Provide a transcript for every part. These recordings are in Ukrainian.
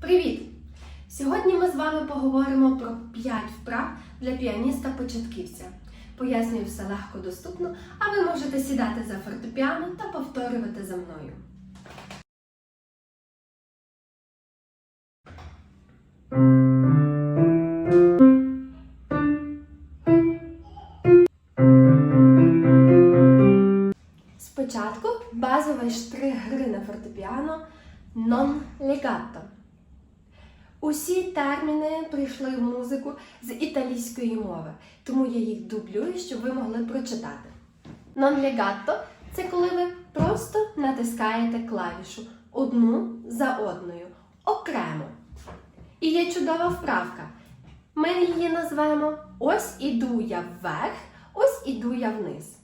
Привіт! Сьогодні ми з вами поговоримо про 5 вправ для піаніста-початківця. Пояснюю все легко доступно, а ви можете сідати за фортепіано та повторювати за мною. Спочатку базовий штрих гри на фортепіано non legato. Усі терміни прийшли в музику з італійської мови, тому я їх дублюю, щоб ви могли прочитати. Non legato – це коли ви просто натискаєте клавішу одну за одною, окремо. І є чудова вправка. Ми її назвемо Ось іду я вверх, ось іду я вниз.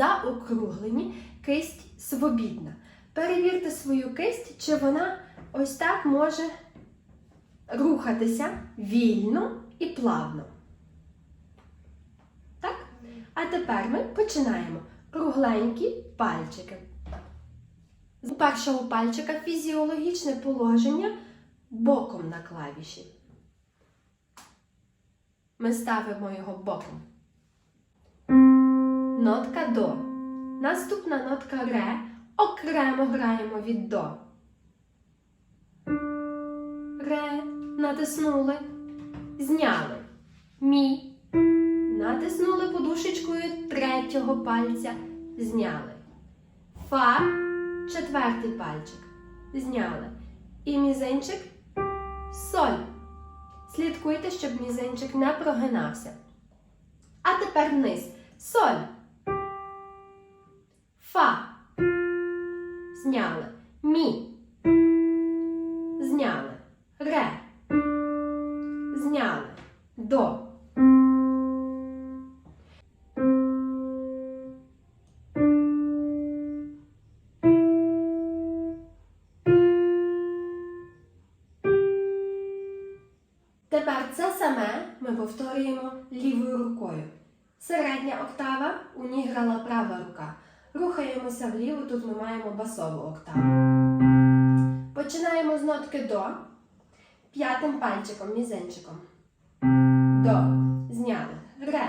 Заокруглені, кисть свобідна. Перевірте свою кисть, чи вона ось так може рухатися вільно і плавно. Так? А тепер ми починаємо. Кругленькі пальчики. У першого пальчика фізіологічне положення боком на клавіші. Ми ставимо його боком. Нотка до. Наступна нотка ре. Окремо граємо від до. Ре. Натиснули. Зняли. Мі. Натиснули подушечкою третього пальця. Зняли. Фа. Четвертий пальчик. Зняли. І мізинчик. Соль. Слідкуйте, щоб мізинчик не прогинався. А тепер вниз. Соль. Фа. Зняли. Мі. Зняли. Ре. Зняли. До. Тепер це саме ми повторюємо лівою рукою. Середня октава, у ній грала права рука. Рухаємося вліво, тут ми маємо басову октаву. Починаємо з нотки до. П'ятим пальчиком, мізинчиком. До. Зняли. Ре.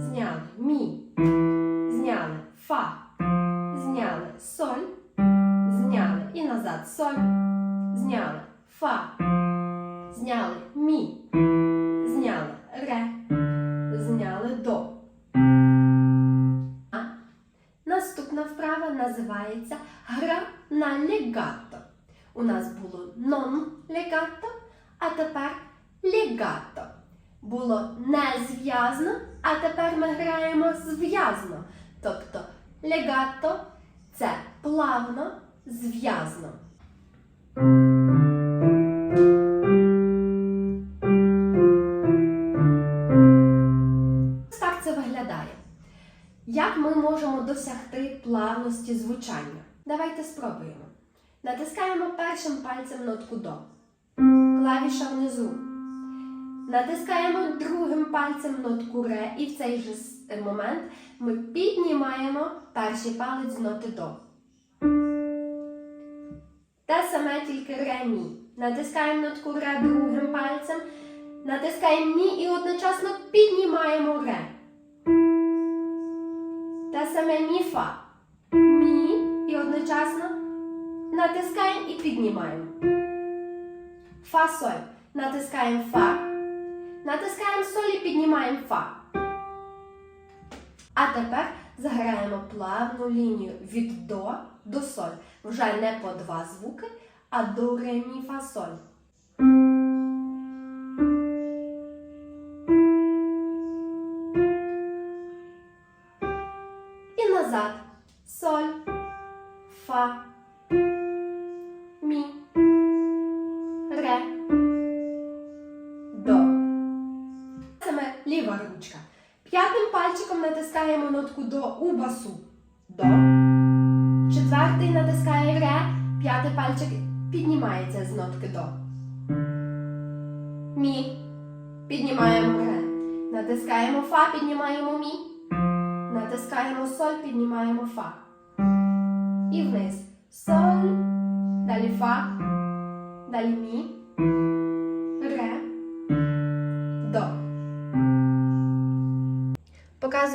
Зняли. Мі. Зняли. Фа. Зняли. Соль. Зняли. І назад. Соль. Зняли. Фа. Називається гра на легато. У нас було non legato, а тепер legato. Було не зв'язно, а тепер ми граємо зв'язно. Тобто легато це плавно, зв'язно. Як ми можемо досягти плавності звучання? Давайте спробуємо. Натискаємо першим пальцем нотку до. Клавіша внизу. Натискаємо другим пальцем нотку ре, і в цей же момент ми піднімаємо перший палець з ноти до. Те саме тільки ре мі. Натискаємо нотку ре другим пальцем. Натискаємо мі і одночасно піднімаємо ре. Те саме мі фа. Натискаємо і піднімаємо. Фа соль. Натискаємо фа. Натискаємо соль і піднімаємо фа. А тепер заграємо плавну лінію від до до соль. Вже не по два звуки, а до ре мі фа соль. Пальчиком натискаємо нотку до у басу. До. Четвертий натискає ре, п'ятий пальчик піднімається з нотки до. Мі. піднімаємо ре. Натискаємо фа, піднімаємо мі. Натискаємо соль, піднімаємо фа. І вниз. Соль, далі фа, далі мі,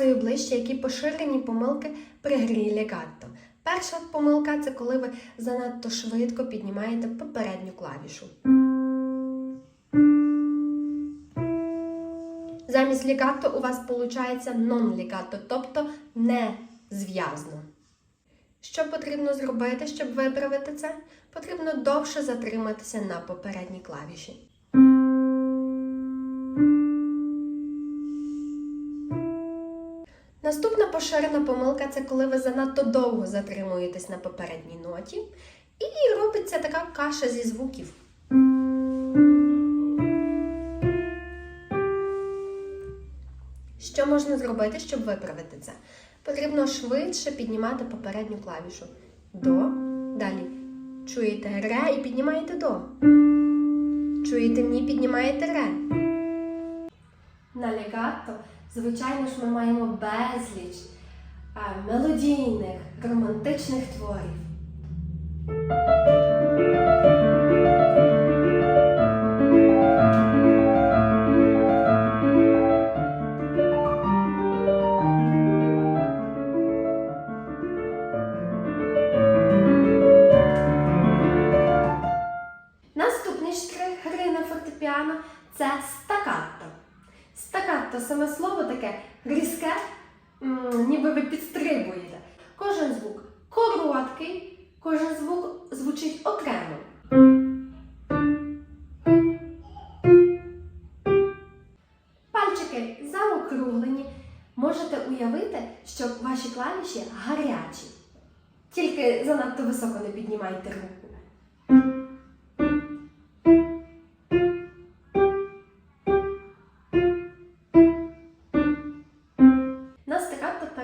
Показую ближче, які поширені помилки при грі легатто. Перша помилка це коли ви занадто швидко піднімаєте попередню клавішу. Замість легатто у вас виходить нон-легатто, тобто не зв'язно. Що потрібно зробити, щоб виправити це? Потрібно довше затриматися на попередній клавіші. Наступна поширена помилка це коли ви занадто довго затримуєтесь на попередній ноті, і робиться така каша зі звуків. Що можна зробити, щоб виправити це? Потрібно швидше піднімати попередню клавішу до. Далі чуєте ре і піднімаєте до. Чуєте мі, піднімаєте ре. На легато, звичайно ж, ми маємо безліч мелодійних, романтичних творів. Кожен звук звучить окремо. Пальчики заокруглені. Можете уявити, що ваші клавіші гарячі. Тільки занадто високо не піднімайте руку.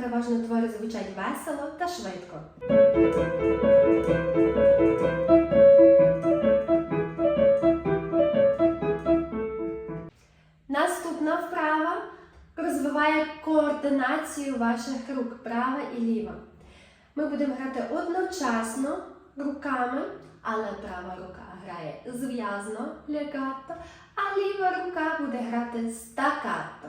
Переважно твори звучать весело та швидко. Наступна вправа розвиває координацію ваших рук права і ліва. Ми будемо грати одночасно руками, але права рука грає зв'язно легато, а ліва рука буде грати стаккато.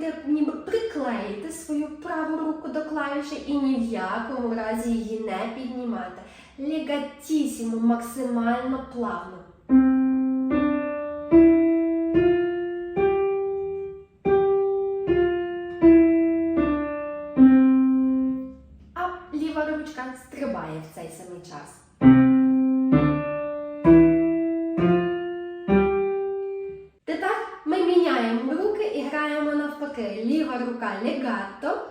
Але ніби приклеїти свою праву руку до клавіші і ні в якому разі її не піднімати. Легатісімо, максимально плавно. А ліва ручка стрибає в цей самий час. Рука легато,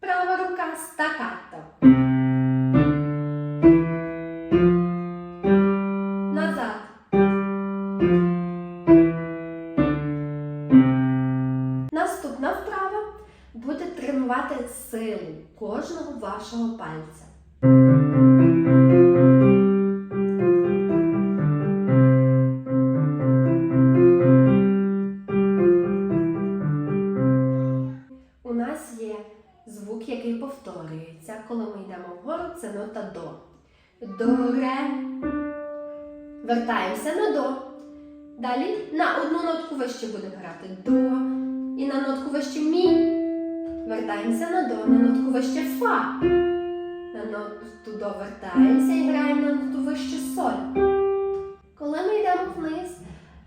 права рука стаккато. Назад. Наступна вправа буде тренувати силу кожного вашого пальця. Нота до. До, ре. Вертаємося на до. Далі на одну нотку вище будемо грати до. І на нотку вище мі. Вертаємося на до, на нотку вище фа. На ноту до вертаємося і граємо на ноту вище соль. Коли ми йдемо вниз,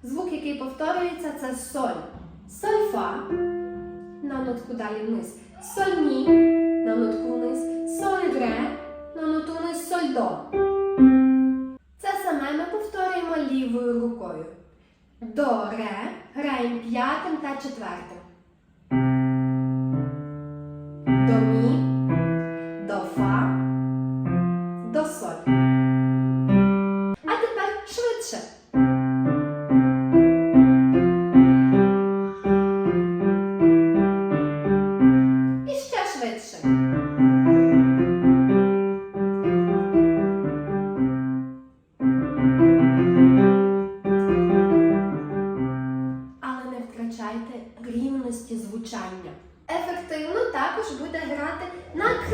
звук, який повторюється, це соль. Соль фа. На нотку далі вниз. Соль мі. На нотку вниз. Соль ре. На ноту вниз соль до. Це саме ми повторюємо лівою рукою. До ре граємо п'ятим та четвертим. До мі,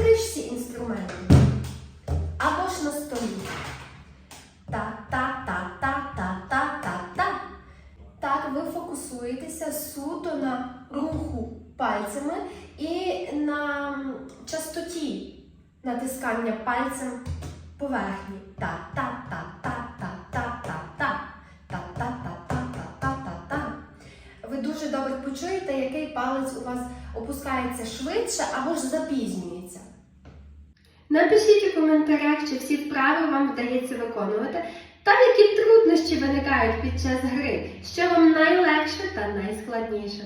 кришці інструменту або ж на столі. Та-та-та-та-та-та-та-та. Так ви фокусуєтеся суто на руху пальцями і на частоті натискання пальцем поверхні. Та-та-та-та-та-та-та-та. Почуєте, який палець у вас опускається швидше або ж запізнюється. Напишіть у коментарях, чи всі вправи вам вдається виконувати, та які труднощі виникають під час гри, що вам найлегше та найскладніше.